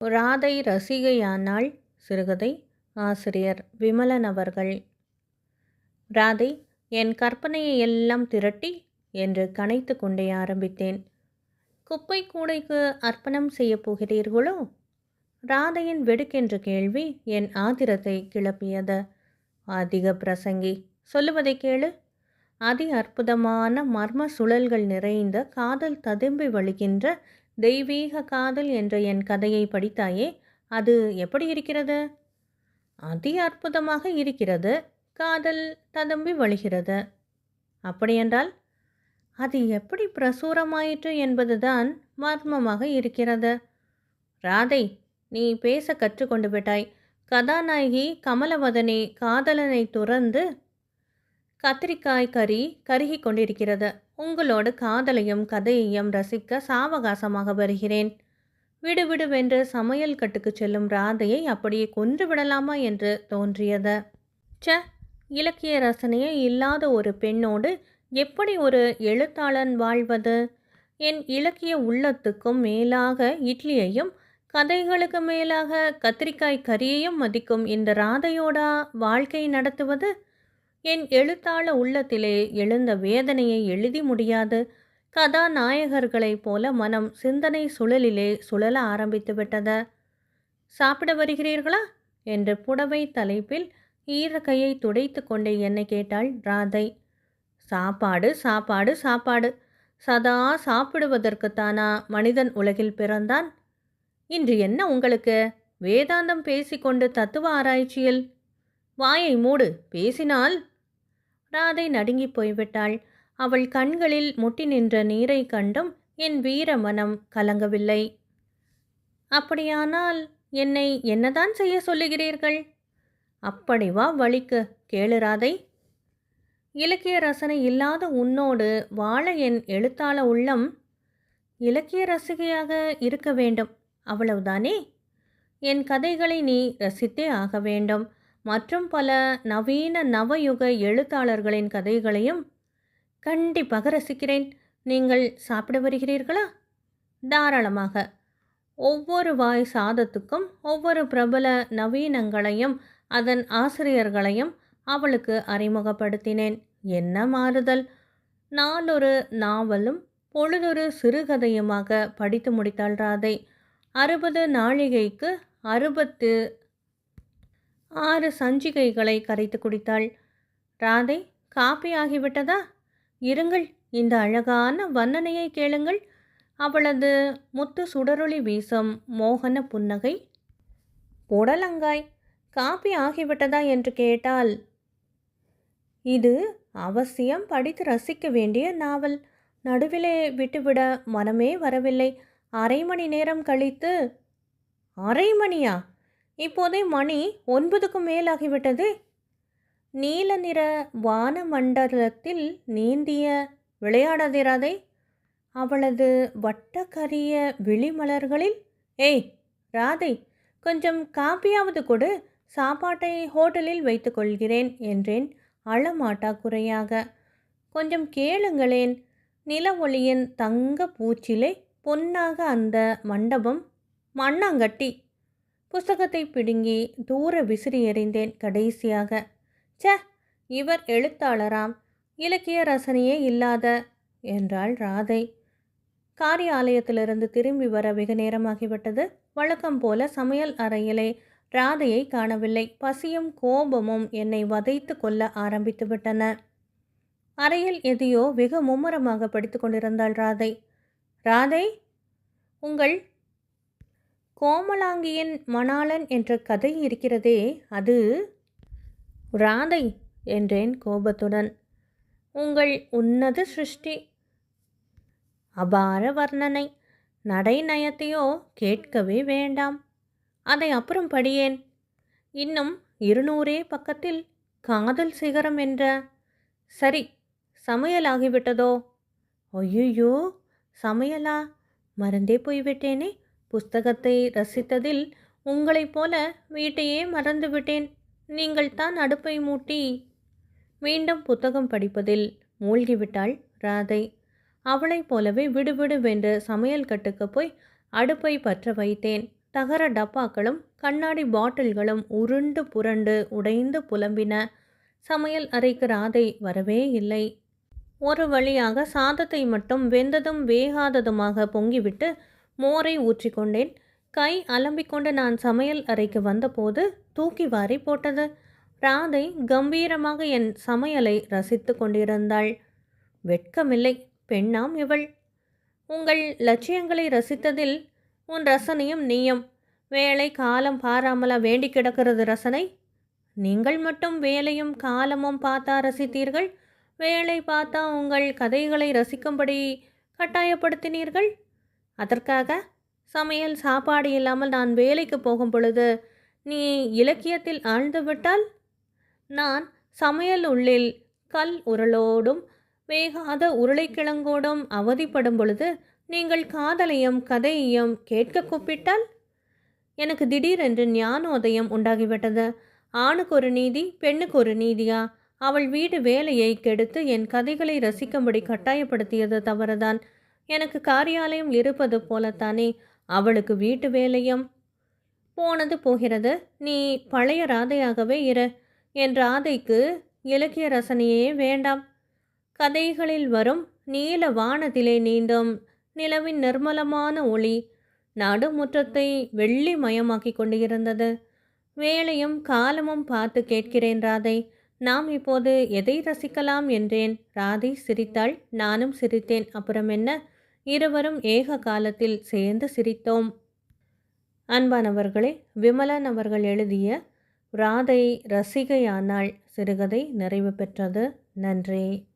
ராதை ரசிகையானாள் சிறுகதை ஆசிரியர் விமலன் அவர்கள். ராதை என் கற்பனையை எல்லாம் திரட்டி என்று கனைத்து கொண்டே ஆரம்பித்தேன். குப்பை கூடைக்கு அர்ப்பணம் செய்யப் போகிறீர்களோ? ராதையின் வெடுக்கென்ற கேள்வி என் ஆத்திரத்தை கிளப்பியது. அதிக பிரசங்கி சொல்லுவதை கேளு. அதி அற்புதமான மர்ம சுழல்கள் நிறைந்த காதல் ததும்பி வழிகின்ற தெய்வீக காதல் என்ற என் கதையை படித்தாயே அது எப்படி இருக்கிறது? அதி அற்புதமாக இருக்கிறது. காதல் ததும்பி வழிகிறது. அப்படியென்றால் அது எப்படி பிரசுரமாயிற்று என்பதுதான் மர்மமாக இருக்கிறது. ராதை நீ பேச கற்றுக்கொண்டு விட்டாய். கதாநாயகி கமலவதனே காதலனை துறந்து கத்திரிக்காய் கறி கருகி கொண்டிருக்கிறது. உங்களோடு காதலையும் கதையையும் ரசிக்க சாவகாசமாக வருகிறேன். விடுவிடுவென்று சமையல் கட்டுக்கு செல்லும் ராதையை அப்படியே கொன்று விடலாமா என்று தோன்றியது. ச இலக்கிய ரசனையே இல்லாத ஒரு பெண்ணோடு எப்படி ஒரு எழுத்தாளன் வாழ்வது? என் இலக்கிய உள்ளத்துக்கும் மேலாக இட்லியையும் கதைகளுக்கு மேலாக கத்திரிக்காய் கறியையும் மதிக்கும் இந்த ராதையோடா வாழ்க்கை நடத்துவது? என் எழுத்தாள உள்ளத்திலே எழுந்த வேதனையை எழுதி முடியாது. கதாநாயகர்களைப் போல மனம் சிந்தனை சுழலிலே சுழல ஆரம்பித்து விட்டது. சாப்பிட வருகிறீர்களா? என்று புடவை தலைப்பில் ஈரக்கையை துடைத்து கொண்டே என்னை கேட்டாள் ராதை. சாப்பாடு சாப்பாடு சாப்பாடு. சதா சாப்பிடுவதற்குத்தானா மனிதன் உலகில் பிறந்தான்? இன்று என்ன உங்களுக்கு? வேதாந்தம் பேசிக்கொண்டு தத்துவ ஆராய்ச்சியில்? வாயை மூடு பேசினால் ராதை நடுங்கி போய்விட்டாள். அவள் கண்களில் முட்டி நின்ற நீரை கண்டும் என் வீர மனம் கலங்கவில்லை. அப்படியானால் என்னை என்னதான் செய்ய சொல்லுகிறீர்கள்? அப்படி வா வழிக்கு கேளு ராதை. இலக்கிய ரசனை இல்லாத உன்னோடு வாழ என் எழுத்தாள உள்ளம் இலக்கிய ரசிகையாக இருக்க வேண்டும். அவ்வளவுதானே? என் கதைகளை நீ ரசித்தே ஆக வேண்டும். மற்றும் பல நவீன நவயுக எழுத்தாளர்களின் கதைகளையும் கண்டிப்பாக ரசிக்கிறேன். நீங்கள் சாப்பிட வருகிறீர்களா? தாராளமாக. ஒவ்வொரு வாய் சாதத்துக்கும் ஒவ்வொரு பிரபல நவீனங்களையும் அதன் ஆசிரியர்களையும் அவளுக்கு அறிமுகப்படுத்தினேன். என்ன மாறுதல்? நாளொரு நாவலும் பொழுதொரு சிறுகதையுமாக படித்து முடித்தாள் ராதை. அறுபது நாழிகைக்கு அறுபத்து ஆறு சஞ்சிகைகளை கரைத்து குடித்தாள். ராதை காப்பி ஆகிவிட்டதா? இருங்கள் இந்த அழகான வர்ணனையை கேளுங்கள். அவளது முத்து சுடரொளி வீசும் மோகன புன்னகை. புடலங்காய் காப்பி ஆகிவிட்டதா? என்று கேட்டால் இது அவசியம் படித்து ரசிக்க வேண்டிய நாவல். நடுவிலே விட்டுவிட மனமே வரவில்லை. அரை மணி நேரம் கழித்து. அரை மணியா? இப்போதே மணி ஒன்பதுக்கும் மேலாகிவிட்டது. நீல நிற வான மண்டலத்தில் நீந்திய விளையாடாதிராதை. அவளது வட்டக்கரிய விழிமலர்களில் ஏய் ராதை கொஞ்சம் காப்பியாவது கொடு சாப்பாட்டை ஹோட்டலில் வைத்துக்கொள்கிறேன் என்றேன் அழமாட்டா குறையாக கொஞ்சம் கேளுங்களேன் நில ஒளியின் தங்க பூச்சிலை பொன்னாக அந்த மண்டபம் மண்ணாங்கட்டி. புஸ்தகத்தை பிடுங்கி தூர விசிறி எறிந்தேன் கடைசியாக. சே இவர் எழுத்தாளராம் இலக்கிய ரசனையே இல்லாத என்றாள் ராதை. காரியாலயத்திலிருந்து திரும்பி வர வெகு நேரமாகிவிட்டது. வழக்கம் போல சமையல் அறையிலே ராதையை காணவில்லை. பசியும் கோபமும் என்னை வதைத்து கொள்ள ஆரம்பித்து விட்டன. அறையில் எதையோ வெகு மும்முரமாக படித்து கொண்டிருந்தாள் ராதை. ராதை உங்கள் கோமலாங்கியின் மணாளன் என்ற கதை இருக்கிறதே அது ராதை என்றேன் கோபத்துடன். உங்கள் உன்னத சிருஷ்டி அபார வர்ணனை நடை நயத்தையோ கேட்கவே வேண்டாம். அதை அப்புறம் படியேன். இன்னும் இருநூறே பக்கத்தில் காதல் சிகரம் என்ற சரி சமையலாகிவிட்டதோ? ஐயோ சமையலா? மறந்தே போய்விட்டேனே. புஸ்தகத்தை ரசித்ததில் உங்களைப் போல வீட்டையே மறந்துவிட்டேன். நீங்கள் தான் அடுப்பை மூட்டி மீண்டும் புத்தகம் படிப்பதில் மூழ்கிவிட்டாள் ராதை. அவளைப் போலவே விடுவிடுவென்று சமையல் கட்டுக்கு போய் அடுப்பை பற்ற வைத்தேன். தகர டப்பாக்களும் கண்ணாடி பாட்டில்களும் உருண்டு புரண்டு உடைந்து புலம்பின. சமையல் அறைக்கு ராதை வரவே இல்லை. ஒரு வழியாக சாதத்தை மட்டும் வெந்ததும் வேகாததுமாக பொங்கிவிட்டு மோரை ஊற்றிக்கொண்டேன். கை அலம்பிக்கொண்டு நான் சமையல் அறைக்கு வந்தபோது தூக்கி வாரி போட்டது. ராதை கம்பீரமாக என் சமையலை ரசித்து கொண்டிருந்தாள். வெட்கமில்லை பெண்ணாம் இவள். உங்கள் லட்சியங்களை ரசித்ததில் உன் ரசனையும் நீயும். வேலை காலம் பாராமலா வேண்டி கிடக்கிறது ரசனை. நீங்கள் மட்டும் வேலையும் காலமும் பார்த்தா ரசித்தீர்கள். வேலை பார்த்தா உங்கள் கதைகளை ரசிக்கும்படி கட்டாயப்படுத்தினீர்கள். அதற்காக சமையல் சாப்பாடு இல்லாமல் நான் வேலைக்கு போகும் பொழுது நீ இலக்கியத்தில் ஆழ்ந்துவிட்டால்? நான் சமையல் உள்ளில் கல் உருளோடும் வேகாத உருளைக்கிழங்கோடும் அவதிப்படும் பொழுது நீங்கள் காதலையும் கதையையும் கேட்க கூப்பிட்டால்? எனக்கு திடீரென்று ஞானோதயம் உண்டாகிவிட்டது. ஆணுக்கு ஒரு நீதி பெண்ணுக்கு ஒரு நீதியா? அவள் வீடு வேலையை கெடுத்து என் கதைகளை ரசிக்கும்படி கட்டாயப்படுத்தியது தவறுதான். எனக்கு காரியாலயம் இருப்பது போலத்தானே? அவளுக்கு வீட்டு வேலையும் போனது போகிறது. நீ பழைய ராதையாகவே இரு. என் ராதைக்கு இலக்கிய ரசனையே வேண்டாம். கதைகளில் வரும் நீல வானத்திலே நீந்தும் நிலவின் நிர்மலமான ஒளி நடுமுற்றத்தை வெள்ளி மயமாக்கி கொண்டு இருந்தது வேலையும் காலமும் பார்த்து கேட்கிறேன் ராதை. நாம் இப்போது எதை ரசிக்கலாம் என்றேன். ராதை சிரித்தாள். நானும் சிரித்தேன். அப்புறம் என்ன? இருவரும் ஏக காலத்தில் சேர்ந்து சிரித்தோம். அன்பானவர்களே விமலன் அவர்கள் எழுதிய ராதை ரசிகையானாள் சிறுகதை நிறைவு பெற்றது நன்றி.